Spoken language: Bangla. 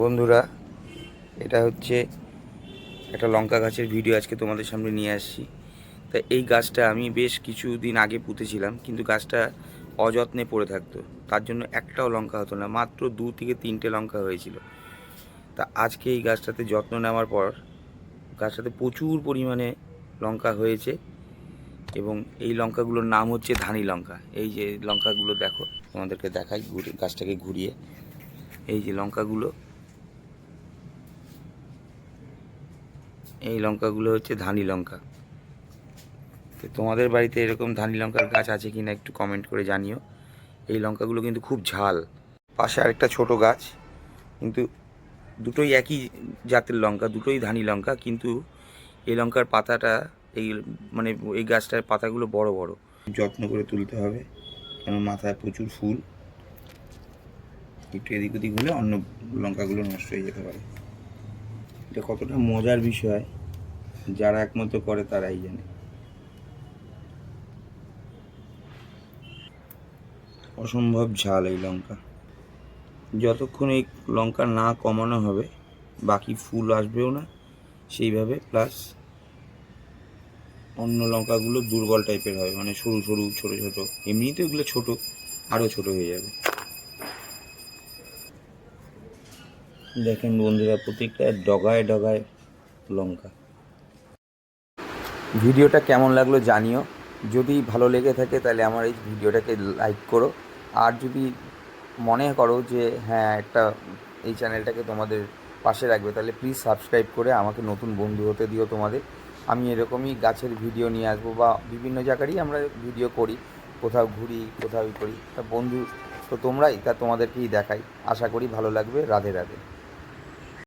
বন্ধুরা, এটা হচ্ছে একটা লঙ্কা গাছের ভিডিও আজকে তোমাদের সামনে নিয়ে আসছি। তা এই গাছটা আমি বেশ কিছু দিন আগে পুঁতেছিলাম, কিন্তু গাছটা অযত্নে পড়ে থাকতো। তার জন্য একটাও লঙ্কা হতো না, মাত্র দু থেকে তিনটে লঙ্কা হয়েছিল। তা আজকে এই গাছটাতে যত্ন নেওয়ার পর গাছটাতে প্রচুর পরিমাণে লঙ্কা হয়েছে এবং এই লঙ্কাগুলোর নাম হচ্ছে ধানি লঙ্কা। এই যে লঙ্কাগুলো দেখো, তোমাদেরকে দেখাই গাছটাকে ঘুরিয়ে। এই যে লঙ্কাগুলো এই লঙ্কাগুলো হচ্ছে ধানি লঙ্কা। তো তোমাদের বাড়িতে এরকম ধানি লঙ্কার গাছ আছে কি না একটু কমেন্ট করে জানিও। এই লঙ্কাগুলো কিন্তু খুব ঝাল। পাশে আরেকটা ছোট গাছ, কিন্তু দুটোই একই জাতের লঙ্কা, দুটোই ধানি লঙ্কা, কিন্তু এই লঙ্কার পাতাটা, এই মানে এই গাছটার পাতাগুলো বড় বড়। যত্ন করে তুলতে হবে, কেন মাথায় প্রচুর ফুল। একটু এদিক ওদিক হলে অন্য লঙ্কাগুলো নষ্ট হয়ে যেতে পারে। এটা কতটা মজার বিষয়, যারা একমতো করে তারাই জানে। অসম্ভব ঝাল এই লঙ্কা। যতক্ষণ এই লঙ্কা না কমানো হবে, বাকি ফুল আসবেও না, সেইভাবে প্লাস অন্য লঙ্কাগুলো দুর্বল টাইপের হবে মানে সরু সরু, ছোট ছোট। এমনিতে এগুলো ছোট, আরও ছোট হয়ে যাবে। দেখেন বন্ধুরা প্রত্যেকটা ডগায় ডগায় লঙ্কা। ভিডিওটা কেমন লাগল জানিও। যদি ভালো লেগে থাকে তাহলে আমার এই ভিডিওটাকে লাইক করো। আর যদি মনে করো যে হ্যাঁ একটা এই চ্যানেলটাকে তোমাদের পাশে রাখবে, তাহলে প্লিজ সাবস্ক্রাইব করে আমাকে নতুন বন্ধু হতে দিও তোমাদের। আমি এরকমই গাছের ভিডিও নিয়ে আসব বা বিভিন্ন জায়গারই আমরা ভিডিও করি, কোথাও ঘুরি, কোথাও করি। তা বন্ধু, তো তোমরাই, তা তোমাদেরকেই দেখাই। আশা করি ভালো লাগবে। রাধে রাধে।